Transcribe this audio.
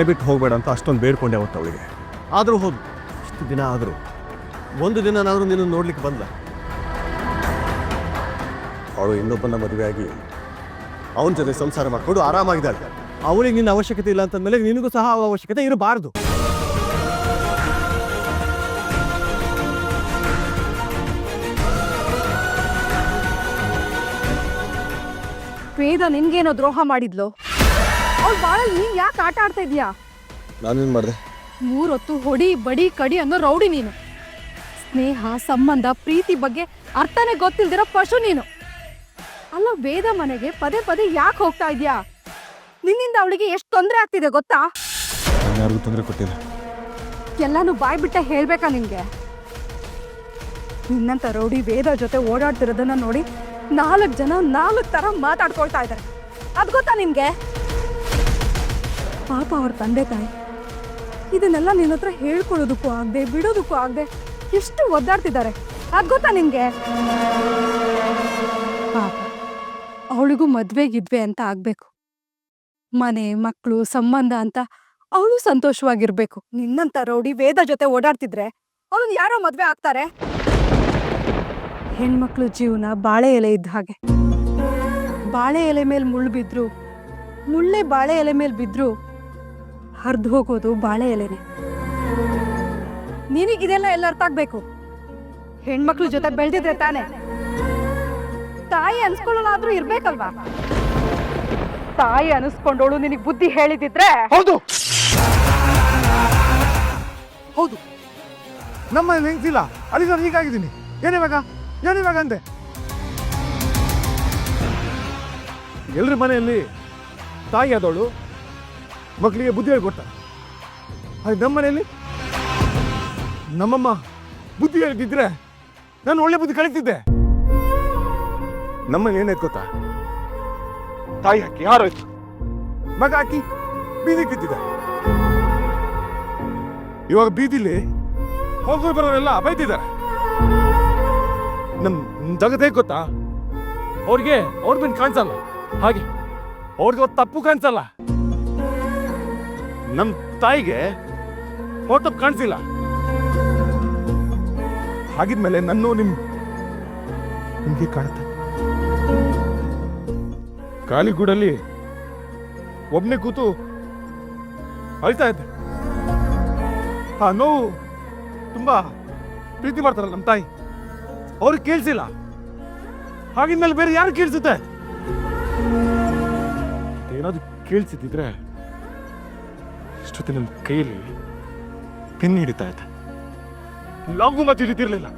ಮನೆ ಬಿಟ್ಟು ಹೋಗಬೇಡ ಅಂತ ಅಷ್ಟೊಂದು ಬೇಡ್ಕೊಂಡೆ ಅವತ್ತು ಅವಳಿಗೆ. ಆದರೂ ಹೋದು ಇಷ್ಟು ದಿನ ಆದರೂ. ಒಂದು ದಿನನಾದರೂ ನಿನ್ನ ನೋಡ್ಲಿಕ್ಕೆ ಬಂದ ಅವಳು ಇನ್ನೊಬ್ಬನ ಮದುವೆ ಆಗಿ ಅವನ ಜೊತೆ ಸಂಸಾರ ಮಾಡಿಕೊಂಡು ಆರಾಮಾಗಿದ್ದಾಳೆ. ಅವಳಿಗೆ ನಿನ್ನ ಅವಶ್ಯಕತೆ ಇಲ್ಲ ಅಂತಂದ್ಮೇಲೆ ನಿನಗೂ ಸಹ ಅವಶ್ಯಕತೆ ಇರಬಾರ್ದು. ವೇದ ನಿನ್ಗೇನೋ ದ್ರೋಹ ಮಾಡಿದ್ಲು? ಅವ್ಳ ಬಾಳಲ್ಲಿ ನೀನ್ ಯಾಕೆ ಆಟ ಆಡ್ತಾ ಇದೀಯಾ? ನಾನೇನು ಮಾಡಿದೆ? ಮೂರೊತ್ತು ಹೊಡಿ ಬಡಿ ಕಡಿ ಅನ್ನೋ ರೌಡಿ ನೀನು. ಸ್ನೇಹ ಸಂಬಂಧ ಪ್ರೀತಿ ಬಗ್ಗೆ ಅರ್ಥನೇ ಗೊತ್ತಿಲ್ದಿರೋ ಪಶು ನೀನು. ಅಲ್ಲ ಬೇದ ಮನೆಗೆ ಪದೇ ಪದೇ ಯಾಕೆ ಹೋಗ್ತಾ ಇದ್ಯಾ? ನಿನ್ನಿಂದ ಅವಳಿಗೆ ಎಷ್ಟು ತೊಂದರೆ ಆಗ್ತಿದೆ ಗೊತ್ತಾ? ನಾನು ಯಾರಿಗೂ ತೊಂದರೆ ಕೊಟ್ಟಿಲ್ಲ. ಎಲ್ಲಾನು ಬಾಯ್ ಬಿಟ್ಟ ಹೇಳ್ಬೇಕಾ ನಿನ್ಗೆ? ನಿನ್ನಂತ ರೌಡಿ ವೇದ ಜೊತೆ ಓಡಾಡ್ತಿರೋದನ್ನ ನೋಡಿ ನಾಲ್ಕು ಜನ ನಾಲ್ಕು ತರ ಮಾತಾಡ್ಕೊಳ್ತಾ ಇದ್ದಾರೆ ಅದ್ ಗೊತ್ತಾ ನಿನ್ಗೆ? ಪಾಪ ಅವ್ರ ತಂದೆ ತಾಯಿ. ಇದನ್ನೆಲ್ಲ ನಿನ್ನ ಹತ್ರ ಹೇಳ್ಕೊಳ್ಳೋದಕ್ಕೂ ಆಗದೆ, ಬಿಡೋದಕ್ಕೂ ಆಗದೆ ಎಷ್ಟು ಒದ್ದಾಡ್ತಿದ್ದಾರೆ. ಅದ್ ಗೊತ್ತಾ ನಿಮಗೆ ಪಾಪ, ಅವಳಿಗೂ ಮದುವೆಗಿದ್ವೆ ಅಂತ ಆಗಬೇಕು. ಮನೆ ಮಕ್ಕಳು ಸಂಬಂಧ ಅಂತ ಅವಳು ಸಂತೋಷವಾಗಿರ್ಬೇಕು. ನಿನ್ನಂತ ರೌಡಿ ವೇದ ಜೊತೆ ಓಡಾಡ್ತಿದ್ರೆ ಅವನು ಯಾರೋ ಮದುವೆ ಆಗ್ತಾರೆ? ಹೆಣ್ಮಕ್ಳು ಜೀವನ ಬಾಳೆ ಎಲೆ ಇದ್ದ ಹಾಗೆ. ಬಾಳೆ ಎಲೆ ಮೇಲೆ ಮುಳ್ಳು ಬಿದ್ರು, ಮುಳ್ಳೆ ಬಾಳೆ ಎಲೆ ಮೇಲೆ ಬಿದ್ರು ಹರಿದು ಹೋಗೋದು ಬಾಳೆ ಎಲೆನೆ. ನಿನಗಿದೆಲ್ಲ ಎಲ್ಲ ಅರ್ಥ ಆಗ್ಬೇಕು. ಹೆಣ್ಮಕ್ಳು ಜೊತೆ ಬೆಳೆದಿದ್ರೆ ತಾನೆ. ತಾಯಿ ಅನ್ಸ್ಕೊಳ್ಳೋಳಾದ್ರೂ ಇರ್ಬೇಕಲ್ವಾ? ತಾಯಿ ಅನಿಸ್ಕೊಂಡೋಳು ನಿನಗೆ ಬುದ್ಧಿ ಹೇಳಿದಿದ್ರೆ? ಹೌದು. ಹೌದು. ನಮ್ಮ ಹೆಂಗ್ಸಿಲ್ಲ? ಅಲ್ಲಿ ನಾನು ಹೀಗಾಗಿದ್ದೀನಿ. ಏನಿವಾಗ ಏನಿವಾಗ ಅಂದೆ? ಎಲ್ರ ಮನೆಯಲ್ಲಿ ತಾಯಿ ಆದವಳು ಮಕ್ಕಳಿಗೆ ಬುದ್ಧಿ ಹೇಳ್ಕೊಟ್ಟ. ಅದು ನಮ್ಮ ಮನೆಯಲ್ಲಿ ನಮ್ಮಮ್ಮ ಬುದ್ಧಿ ಹೇಳ್ತಿದ್ರೆ ನಾನು ಒಳ್ಳೆ ಬುದ್ಧಿ ಕಳಿತಿದ್ದೆ ನಮ್ಮ ಏನಾಯ್ತು ಗೊತ್ತಾ? ತಾಯಿ ಹಾಕಿ ಯಾರಾಯ್ತು ಮಗ ಹಾಕಿ ಬೀದಿ ಬಿದ್ದಿದ್ದ. ಇವಾಗ ಬೀದಿಲಿ ಹೋಗಿ ಬರೋರೆಲ್ಲ ಬೈತಿದ್ದಾರೆ ನಮ್ ಜಗತ್ ಹೇಗ್ ಗೊತ್ತಾ? ಅವ್ರಿಗೆ ಅವ್ರ ಮೇಲೆ ಕಾಣಿಸಲ್ಲ. ಹಾಗೆ ಅವ್ರಿಗೆ ಅವ್ರ ತಪ್ಪು ಕಾಣಿಸಲ್ಲ. ನಮ್ ತಾಯಿಗೆ ಫೋಟೋ ಕಾಣಿಸಿಲ್ಲ. ಹಾಗಿದ್ಮೇಲೆ ನನ್ನ ನಿಮ್ ನಿಮ್ಗೆ ಕಾಣುತ್ತೆ. ಕಾಲಿಗೂಡಲ್ಲಿ ಒಬ್ಬನೇ ಕೂತು ಅಳ್ತಾ ಇದ್ದೆ. ಆ ನೋವು ತುಂಬಾ ಪ್ರೀತಿ ಮಾಡ್ತಾರಲ್ಲ ನಮ್ಮ ತಾಯಿ. ಅವ್ರಿಗೆ ಕೇಳಿಸಿಲ್ಲ. ಹಾಗಿದ್ಮೇಲೆ ಬೇರೆ ಯಾರು ಕೇಳಿಸುತ್ತೆ? ಏನಾದ್ರು ಕೇಳಿಸಿದ್ರೆ ಇಷ್ಟೊತ್ತಿನ ನನ್ನ ಕೈಯಲ್ಲಿ ಪಿನ್ ಹಿಡಿತಾ ಇದ್ದೆ. ಲಾಂಗು ಮತ್ತೆ ಹಿಡಿತಿರ್ಲಿಲ್ಲ